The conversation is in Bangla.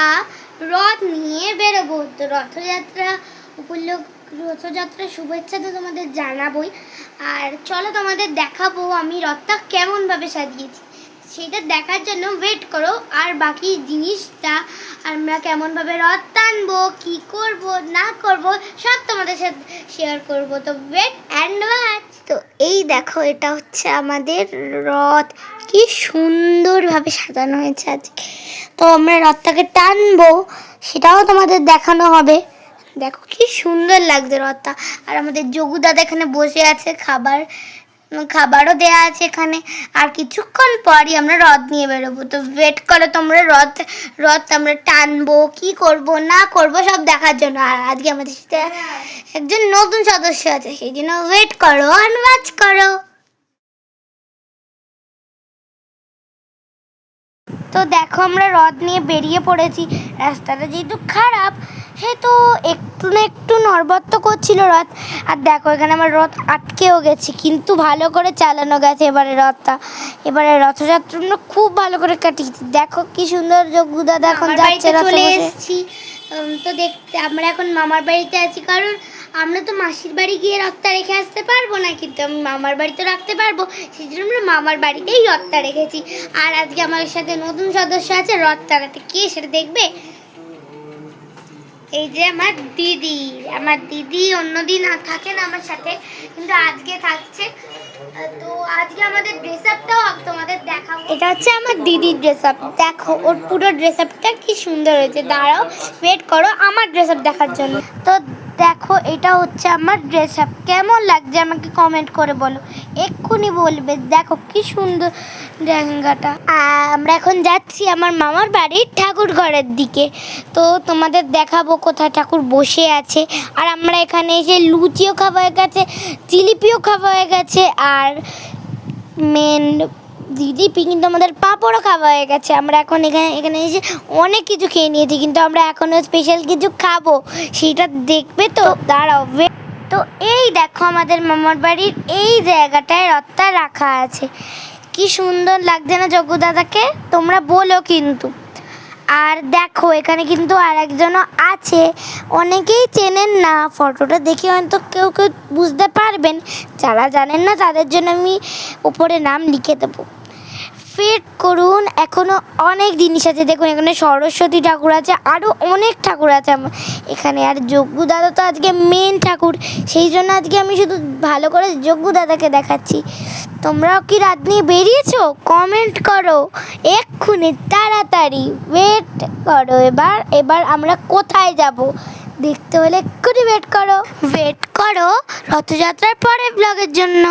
আমরা রথ নিয়ে বেরোবো। তো রথযাত্রা, উপলক্ষ, রথযাত্রার শুভেচ্ছা তো তোমাদের জানাবোই। আর চলো তোমাদের দেখাবো আমি রথটা কেমনভাবে সাজিয়েছি। সেটা দেখার জন্য ওয়েট করো, আর বাকি জিনিসটা আমরা কেমনভাবে রথ টানবো, কী করব, না করব, সব তোমাদের সাথে শেয়ার করব। তো ওয়েট অ্যান্ড ওয়াচ তো এই দেখো, এটা হচ্ছে আমাদের রথ। কি সুন্দরভাবে সাজানো হয়েছে আজকে। তো আমরা রথটাকে টানবো, সেটাও তোমাদের দেখানো হবে। দেখো কি সুন্দর লাগছে রথটা। আর আমাদের যোগু এখানে বসে আছে, খাবার, খাবারও দেয়া আছে এখানে। আর কিছুক্ষণ পরই আমরা রথ নিয়ে বেরোবো। তো ওয়েট করো তোমরা, রথ রথ আমরা টানবো, কি করব, না করব সব দেখার জন্য। আর আজকে আমাদের সাথে একজন নতুন সদস্য আছে, সেই জন্য ওয়েট করো আর ওয়াচ করো। তো দেখো আমরা রথ নিয়ে বেরিয়ে পড়েছি। রাস্তাটা যেহেতু খারাপ সে তো একটু না একটু নড়বত্ত করছিল রথ। আর দেখো এখানে আমার রথ আটকেও গেছে কিন্তু ভালো করে চালানো গেছে এবারে রথটা। এবারে রথযাত্রা আমরা খুব ভালো করে কাটিয়েছি। দেখো কি সুন্দর যোগ্য দাদা এখন যাচ্ছে চলে এসেছি। তো দেখতে আমরা এখন মামার বাড়িতে আছি কারণ আমরা তো মাসির বাড়ি গিয়ে রথটা রেখে আসতে পারব না, কিন্তু আমি মামার বাড়িতে রাখতে পারব। সেই জন্য আমরা মামার বাড়িতেই রথটা রেখেছি। আর আজকে আমার সাথে নতুন সদস্য আছে টানাতে। কে সেটা দেখবে? এই যে আমার দিদি। আমার দিদি অন্যদিন থাকে না আমার সাথে, কিন্তু আজকে থাকছে এটা হচ্ছে আমার দিদির ড্রেস আপ দেখো, ওর পুরো ড্রেস আপটা কি সুন্দর হয়েছে। দাঁড়াও ওয়েট করো আমার ড্রেস আপ দেখার জন্য। তো দেখো, এটা হচ্ছে আমার ড্রেস আপ কেমন লাগছে আমাকে কমেন্ট করে বলো। এক্ষুনি বলবে, দেখো কি সুন্দর লেহেঙ্গাটা। আমরা এখন যাচ্ছি আমার মামার বাড়ির ঠাকুর ঘরের দিকে। তো তোমাদের দেখাবো কোথায় ঠাকুর বসে আছে। আর আমরা এখানে এসে লুচিও খাওয়া হয়ে গেছে, জিলিপিও খাওয়া হয়ে গেছে আর মেন জিলিপি কিন্তু আমাদের পাঁপড়ও খাওয়া হয়ে গেছে। আমরা এখন এখানে এখানে এসে অনেক কিছু খেয়ে নিয়েছি, কিন্তু আমরা এখনও স্পেশাল কিছু খাব। সেটা দেখবে তো, দাঁড়াও তো এই দেখো আমাদের মামার বাড়ির এই জায়গাটায় রথটা রাখা আছে। কি সুন্দর লাগছে না যজ্ঞ দাদাকে? তোমরা বলো কিন্তু। আর দেখো, এখানে কিন্তু আর একজনও আছে। অনেকেই চেনেন না, ফটোটা দেখে হয়তো কেউ কেউ বুঝতে পারবেন। যারা জানেন না, তাদের জন্য আমি উপরে নাম লিখে দেবো। ফেট করুন, এখনও অনেক জিনিস আছে। দেখুন, এখানে সরস্বতী ঠাকুর আছে আরও অনেক ঠাকুর আছে আমার। এখানে আর যজ্ঞ দাদা তো আজকে মেন ঠাকুর। সেই জন্য আজকে আমি শুধু ভালো করে যজ্ঞ দাদাকে দেখাচ্ছি। তোমরাও কি রাত নিয়ে বেরিয়েছো? কমেন্ট করো। এক্ষুনি, তাড়াতাড়ি। ওয়েট করো এবার। এবার আমরা কোথায় যাব? দেখতে হলে এক্ষুনি ওয়েট করো। ওয়েট করো রথযাত্রার পরে ব্লগের জন্য।